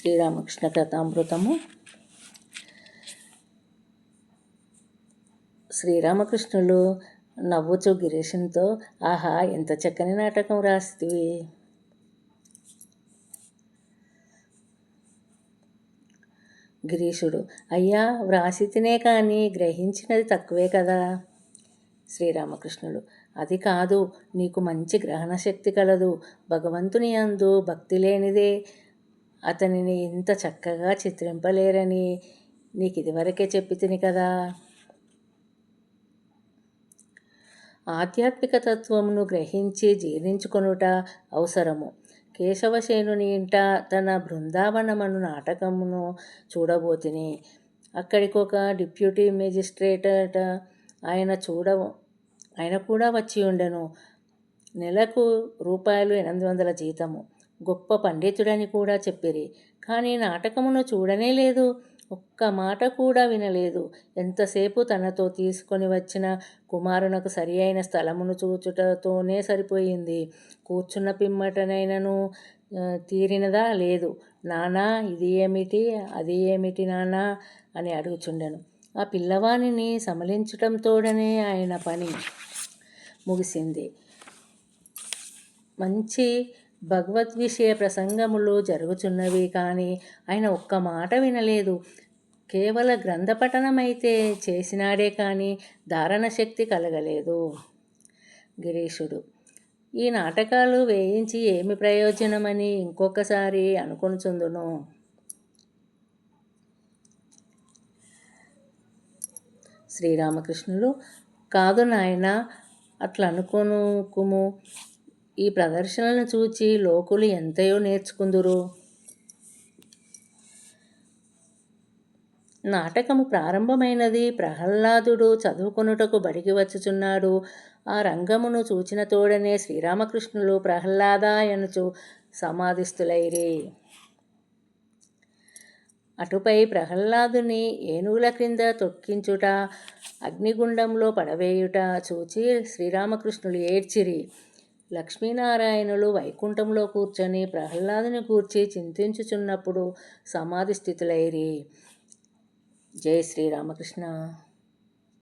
శ్రీరామకృష్ణ కథామృతము. శ్రీరామకృష్ణులు నవ్వుచు గిరీశంతో ఆహా ఎంత చక్కని నాటకం రాస్తివి. గిరీశుడు అయ్యా వ్రాసితినే కానీ గ్రహించినది తక్కువే కదా. శ్రీరామకృష్ణుడు అది కాదు నీకు మంచి గ్రహణ శక్తి కలదు. భగవంతుని అందు భక్తి లేనిదే అతనిని ఇంత చక్కగా చిత్రింపలేరని నీకు ఇదివరకే చెప్పి తిని కదా. ఆధ్యాత్మిక తత్వమును గ్రహించి జీర్ణించుకొనుట అవసరము. కేశవసేనుని ఇంట తన బృందావనమను నాటకమును చూడబోతిని. అక్కడికి ఒక డిప్యూటీ మేజిస్ట్రేట్ ఆయన చూడ ఆయన కూడా వచ్చి ఉండెను. నెలకు రూపాయలు ఎనిమిది వందల జీతము. గొప్ప పండితుడని కూడా చెప్పిరి. కానీ నాటకమును చూడనే లేదు. ఒక్క మాట కూడా వినలేదు. ఎంతసేపు తనతో తీసుకొని వచ్చిన కుమారునకు సరి అయిన స్థలమును చూచుటతోనే సరిపోయింది. కూర్చున్న పిమ్మటనైనను తీరినదా? లేదు. నానా ఇది ఏమిటి? అది ఏమిటి నానా? అని అడుగుచుండెను. ఆ పిల్లవాణిని సమలించటంతోడనే ఆయన పని ముగిసింది. మంచి భగవద్ విషయ ప్రసంగములు జరుగుచున్నవి కానీ ఆయన ఒక్క మాట వినలేదు. కేవల గ్రంథపఠనమైతే చేసినాడే కానీ ధారణ శక్తి కలగలేదు. గిరీషుడు ఈ నాటకాలు వేయించి ఏమి ప్రయోజనమని ఇంకొకసారి అనుకొనుచుందును. శ్రీరామకృష్ణులు కాదు నాయన అట్లా అనుకోనుకుము ఈ ప్రదర్శనలను చూచి లోకులు ఎంతయో నేర్చుకుందురు. నాటకము ప్రారంభమైనది ప్రహ్లాదుడు చదువుకొనుటకు బడికి వచ్చుచున్నాడు. ఆ రంగమును చూచిన తోడనే శ్రీరామకృష్ణులు ప్రహ్లాదాయనుచు సమాధిస్తులైరి అటుపై ప్రహ్లాదుని ఏనుగుల క్రింద తొక్కించుట అగ్నిగుండంలో పడవేయుట చూచి శ్రీరామకృష్ణులు ఏడ్చిరి. లక్ష్మీనారాయణులు వైకుంఠంలో కూర్చొని ప్రహ్లాదుని కూర్చి చింతించుచున్నప్పుడు సమాధి స్థితులైరి. జై శ్రీరామకృష్ణ